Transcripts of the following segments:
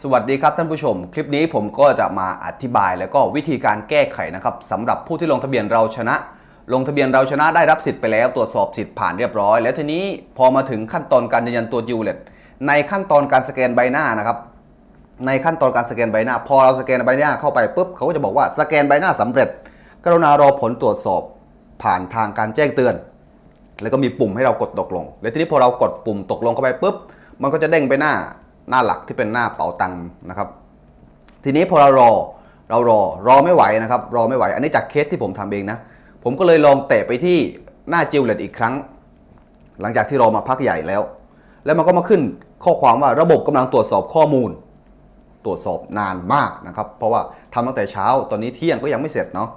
สวัสดีครับท่านผู้ชม คลิปนี้ผมก็จะมาอธิบาย แล้วก็วิธีการแก้ไขนะครับสำหรับผู้ที่ลงทะเบียนเราชนะ ลงทะเบียนเราชนะได้รับสิทธิ์ไปแล้ว ตรวจสอบสิทธิ์ผ่านเรียบร้อย แล้วทีนี้พอมาถึงขั้นตอนการยืนยันตัวจิวเลตในขั้นตอนการสแกนใบหน้านะครับในขั้นตอนการสแกนใบหน้า พอเราสแกนใบหน้าเข้าไปปุ๊บเขาก็จะบอกว่าสแกนใบหน้าสำเร็จ กรุณารอผลตรวจสอบผ่านทางการแจ้งเตือน แล้วก็มีปุ่มให้เรากดตกลง แล้วทีนี้พอเรากดปุ่มตกลงเข้าไปปุ๊บมันก็จะเด้งไปหน้า หน้าหลักที่เป็นหน้าเป๋าตังค์นะครับ ทีนี้พอเรารอเรารอรอไม่ไหวนะครับ รอไม่ไหว อันนี้จากเคสที่ผมทำเองนะ ผมก็เลยลองเตะไปที่หน้าจิวเลตอีกครั้ง หลังจากที่รอมาพักใหญ่แล้ว แล้วมันก็มาขึ้นข้อความว่าระบบกำลังตรวจสอบข้อมูล ตรวจสอบนานมากนะครับ เพราะว่าทำตั้งแต่เช้าตอนนี้เที่ยงก็ยังไม่เสร็จเนาะ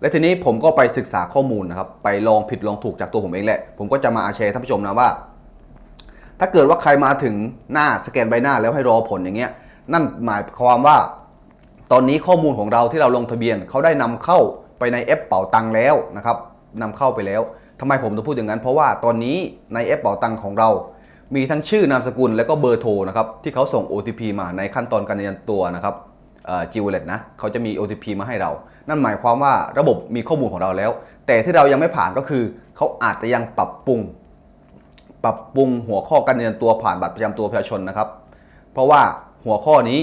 และทีนี้ผมก็ไปศึกษาข้อมูลนะครับ ไปลองผิดลองถูกจากตัวผมเองแหละ ผมก็จะมาแชร์ท่านผู้ชมนะว่า ถ้าเกิดว่าใครมาถึงหน้าสแกนใบหน้าแล้วให้รอผลอย่างเงี้ย นั่นหมายความว่า ตอนนี้ข้อมูลของเราที่เราลงทะเบียนเขาได้นำเข้าไปในแอปเป๋าตังแล้วนะครับนำเข้าไปแล้วทำไมผมต้องพูดอย่างนั้น เพราะว่าตอนนี้ในแอปเป๋าตังของเรา มีทั้งชื่อนามสกุลและก็เบอร์โทรนะครับที่เขาส่ง OTP มาในขั้นตอนการยืนยันตัวนะครับจิวเลตนะเขาจะมี OTP มาให้เรา นั่นหมายความว่าระบบมีข้อมูลของเราแล้ว แต่ที่เรายังไม่ผ่านก็คือ เขาอาจจะยังปรับปรุง ปรับปรุงหัวข้อการยืนยันตัวผ่านบัตรประจำตัวประชาชนนะครับ เพราะว่าหัวข้อนี้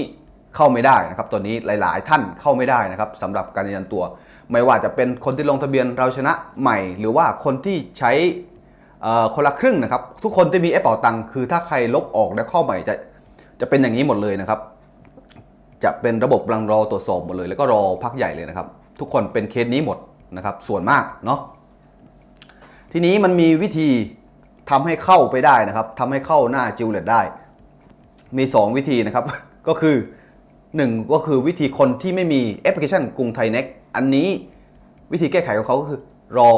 เข้าไม่ได้นะครับตอนนี้หลาย ๆ ท่านเข้าไม่ได้นะครับสำหรับการยืนยันตัว ไม่ว่าจะเป็นคนที่ลงทะเบียนเราชนะใหม่ หรือว่าคนที่ใช้คนละครึ่งนะครับ ทุกคนที่มีแอปเป่าตังค์คือถ้าใครลบออกและเข้าใหม่จะจะเป็นอย่างนี้หมดเลยนะครับ จะเป็นระบบกำลังรอตรวจสอบหมดเลย แล้วก็รอพักใหญ่เลยนะครับ ทุกคนเป็นเคสนี้หมดนะครับส่วนมากเนาะทีนี้มันมีวิธี ทำให้เข้าไปได้นะครับทำให้เข้าหน้าจิวเลตได้ มี 2 วิธีนะครับ ก็คือ 1 ก็คือวิธีคนที่ไม่มีแอปพลิเคชันกรุงไทยเน็กอันนี้วิธีแก้ไขของเขาก็คือ รอ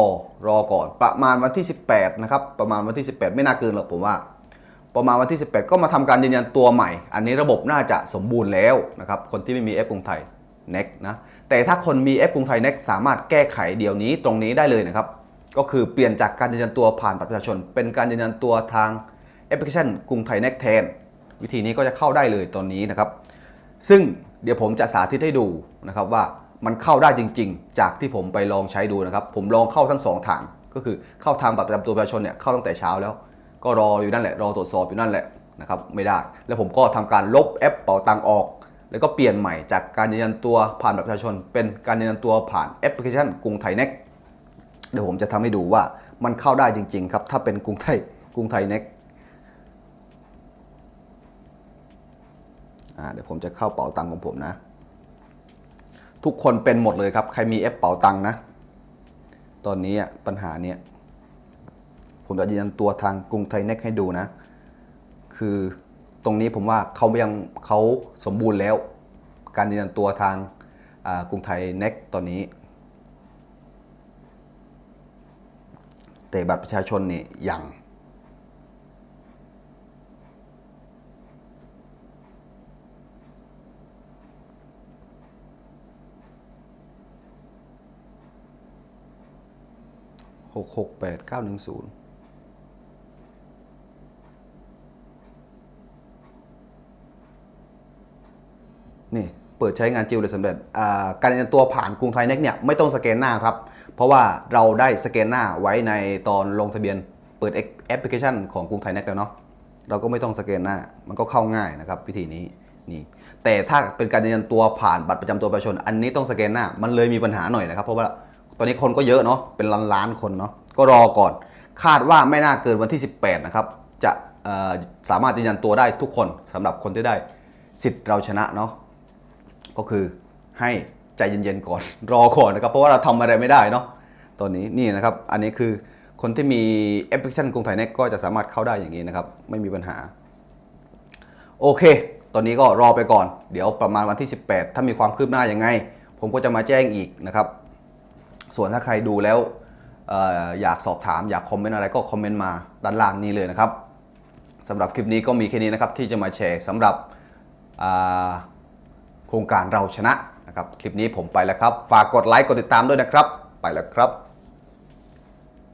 รอก่อนประมาณวันที่ 18 นะครับ ประมาณวันที่ 18 ไม่น่าเกินหรอกผมว่า ประมาณวันที่ 18 ก็มาทำการยืนยันตัวใหม่ อันนี้ระบบน่าจะสมบูรณ์แล้วนะครับ คนที่ไม่มีแอปกรุงไทย Next นะ แต่ถ้าคนมีแอปกรุงไทย Next สามารถแก้ไขเดี๋ยวนี้ตรงนี้ได้เลยนะครับ ก็คือเปลี่ยนจากการยืนยันตัวผ่านบัตรประชาชน เป็นการยืนยันตัวทางแอปพลิเคชันกรุงไทย Next แทนวิธีนี้ก็จะเข้าได้เลยตอนนี้นะครับ ซึ่งเดี๋ยวผมจะสาธิตให้ดูนะครับว่ามันเข้าได้จริง ๆ จากที่ผมไปลองใช้ดูนะครับ ผมลองเข้าทั้งสองทางก็คือเข้าทางบัตรประจำตัวประชาชนเนี่ยเข้าตั้งแต่เช้าแล้ว ก็รออยู่นั่นแหละรอตรวจสอบอยู่นั่นแหละนะครับไม่ได้ แล้วผมก็ทำการลบแอปเป๋าตังออก แล้วก็เปลี่ยนใหม่จากการยืนยันตัวผ่านบัตรประชาชน เป็นการยืนยันตัวผ่านแอปพลิเคชันกรุงไทยเน็ก เดี๋ยวผมจะทำให้ดูว่ามันเข้าได้จริง ๆ ครับ ถ้าเป็นกรุงไทยกรุงไทยเน็กเดี๋ยวผมจะเข้าเป๋าตังของผมนะ ทุกคนเป็นหมดเลยครับ ใครมีแอปเป๋าตังนะ ตอนนี้ปัญหาเนี้ยผมจะยืนยันตัวทางกรุงไทยเน็กให้ดูนะ คือตรงนี้ผมว่าเขายังเขาสมบูรณ์แล้ว การยืนยันตัวทางกรุงไทยเน็กตอนนี้ แต่บัตรประชาชนนี่ยังหกหกแปดเก้าหนึ่งศูนย์นี่ ปิดใช้งานจิวเลยสำเร็จการยืนยันตัวผ่านกรุงไทยเน็กเนี่ยไม่ต้องสแกนหน้าครับ เพราะว่าเราได้สแกนหน้าไว้ในตอนลงทะเบียนเปิดแอปพลิเคชันของกรุงไทยเน็กแล้วเนาะเราก็ไม่ต้องสแกนหน้ามันก็เข้าง่ายนะครับวิธีนี้นี่แต่ถ้าเป็นการยืนยันตัวผ่านบัตรประจำตัวประชาชน อันนี้ต้องสแกนหน้ามันเลยมีปัญหาหน่อยนะครับ เพราะว่าตอนนี้คนก็เยอะเนาะเป็นล้านล้านๆคนเนาะก็รอก่อน คาดว่าไม่น่าเกินวันที่ 18 นะครับ จะสามารถยืนยันตัวได้ทุกคนสำหรับคนที่ได้สิทธิ์เราชนะเนาะ ก็คือให้ใจเย็นๆก่อน รอก่อนนะครับ เพราะว่าเราทำอะไรไม่ได้เนาะตอนนี้นี่นะครับ อันนี้คือคนที่มีแอปพลิเคชันกรุงไทยเน็ตก็จะสามารถเข้าได้อย่างนี้นะครับ ไม่มีปัญหา โอเค ตอนนี้ก็รอไปก่อน เดี๋ยวประมาณวันที่ 18 ถ้ามีความคืบหน้ายังไง ผมก็จะมาแจ้งอีกนะครับ ส่วนถ้าใครดูแล้วออยากสอบถามอยากคอมเมนต์อะไรก็คอมเมนต์มาด้านล่างนี้เลยนะครับสำหรับคลิปนี้ก็มีแค่นี้นะครับที่จะมาแชร์สำหรับ โครงการเราชนะนะครับ คลิปนี้ผมไปแล้วครับ ฝากกดไลค์กดติดตามด้วยนะครับ ไปแล้วครับ